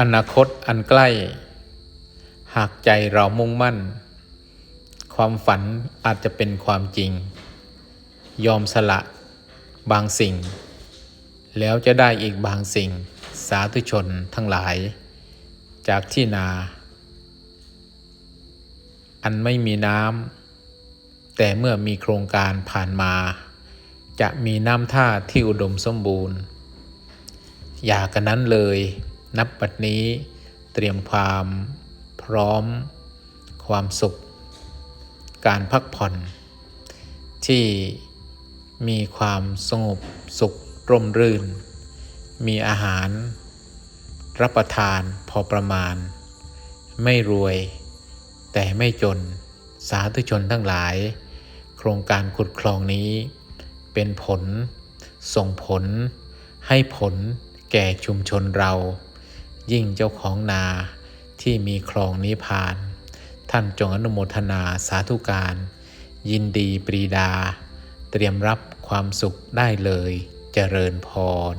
อนาคตอันใกล้ หากใจเรามุ่งมั่น ความฝันอาจจะเป็นความจริง ยอมสละ บางสิ่ง แล้วจะได้อีกบางสิ่ง สาธุชนทั้งหลาย จากที่นา อันไม่มีน้ำแต่เมื่อมีโครงการผ่านมา จะมีน้ำท่าที่อุดมสมบูรณ์ อย่ากันนั้นเลย นับบัดนี้เตรียมความพร้อม ความสุข การพักผ่อน ที่มีความสงบสุขร่มรื่น มีอาหาร รับประทานพอประมาณ ไม่รวย แต่ไม่จนสาธุชนทั้งหลาย โครงการขุดคลองนี้ เป็นผล ส่งผล ให้ผลแก่ชุมชนเรา ยิ่งเจ้าของนาที่มีคลองนี้ผ่าน ท่านจงอนุโมทนาสาธุการ ยินดีปรีดา เตรียมรับความสุขได้เลยเจริญพร